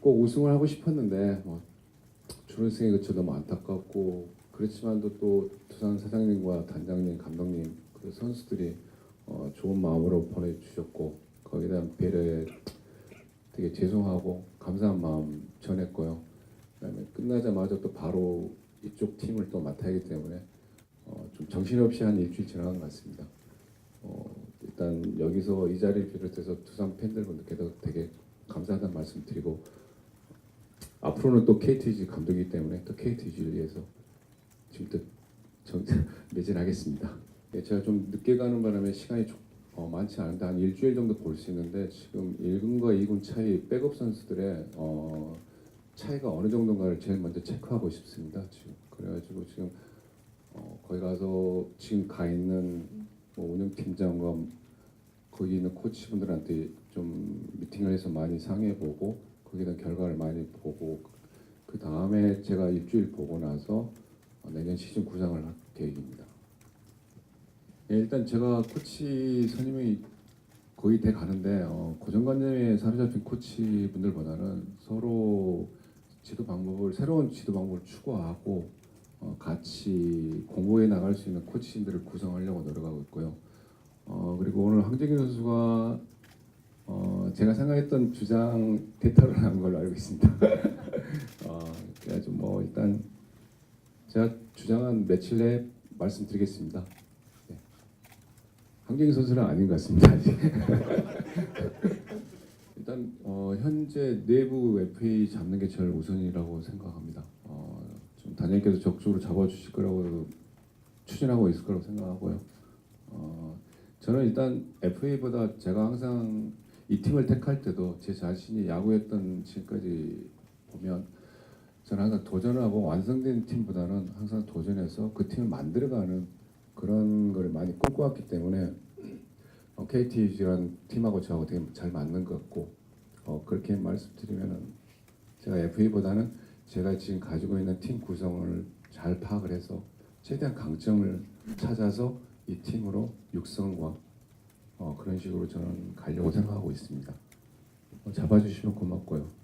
꼭 우승을 하고 싶었는데 뭐 준우승에 그쳐 너무 안타깝고 그렇지만도 또 두산 사장님과 단장님, 감독님 그 선수들이 어, 좋은 마음으로 보내주셨고 거기에 대한 배려에 되게 죄송하고 감사한 마음 전했고요. 그다음에 끝나자마자 또 바로 이쪽 팀을 또 맡아야 하기 때문에 어, 좀 정신없이 한 일주일 지나간 것 같습니다. 어, 일단 여기서 이 자리를 비롯해서 두산 팬들분들께도 되게 감사하다는 말씀 드리고 앞으로는 또 KTG 감독이기 때문에 또 KTG를 위해서 지금부터 정, 매진하겠습니다. 예, 제가 좀 늦게 가는 바람에 시간이 좀, 어, 많지 않은데 한 일주일 정도 볼 수 있는데 지금 1군과 2군 차이 백업 선수들의 어, 차이가 어느 정도인가를 제일 먼저 체크하고 싶습니다. 지금 그래가지고 지금 어, 거기 가서 지금 가 있는 뭐 운영팀장과 거기 있는 코치분들한테 좀 미팅을 해서 많이 상의해보고 거기에 대한 결과를 많이 보고 그 다음에 제가 일주일 보고 나서 어, 내년 시즌 구상을 할 계획입니다. 예, 일단 제가 코치 선임이 거의 돼 가는데 어, 고정관념에 사로잡힌 코치분들보다는 서로 지도 방법을 새로운 지도 방법을 추구하고 어, 같이 공부해 나갈 수 있는 코치님들을 구성하려고 노력하고 있고요. 어, 그리고 오늘 황재균 선수가 어, 제가 생각했던 주장 대타를 한 걸로 알고 있습니다. 일단 제가 주장한 며칠 내에 말씀드리겠습니다. 네. 황재균 선수는 아닌 것 같습니다. 아직. 일단 어, 현재 내부 FA 잡는 게 제일 우선이라고 생각합니다. 어, 좀 단장님께서 적극적으로 잡아주실 거라고 추진하고 있을 거라고 생각하고요. 어, 저는 일단 FA보다 제가 항상 이 팀을 택할 때도 제 자신이 야구했던 지금까지 보면 저는 항상 도전하고 완성된 팀보다는 항상 도전해서 그 팀을 만들어가는 그런 걸 많이 꿈꿔왔기 때문에 어, KT라는 팀하고 저하고 되게 잘 맞는 것 같고 어, 그렇게 말씀드리면은 제가 FA보다는 제가 지금 가지고 있는 팀 구성을 잘 파악을 해서 최대한 강점을 찾아서 이 팀으로 육성과 어, 그런 식으로 저는 가려고 생각하고 있습니다. 어, 잡아주시면 고맙고요.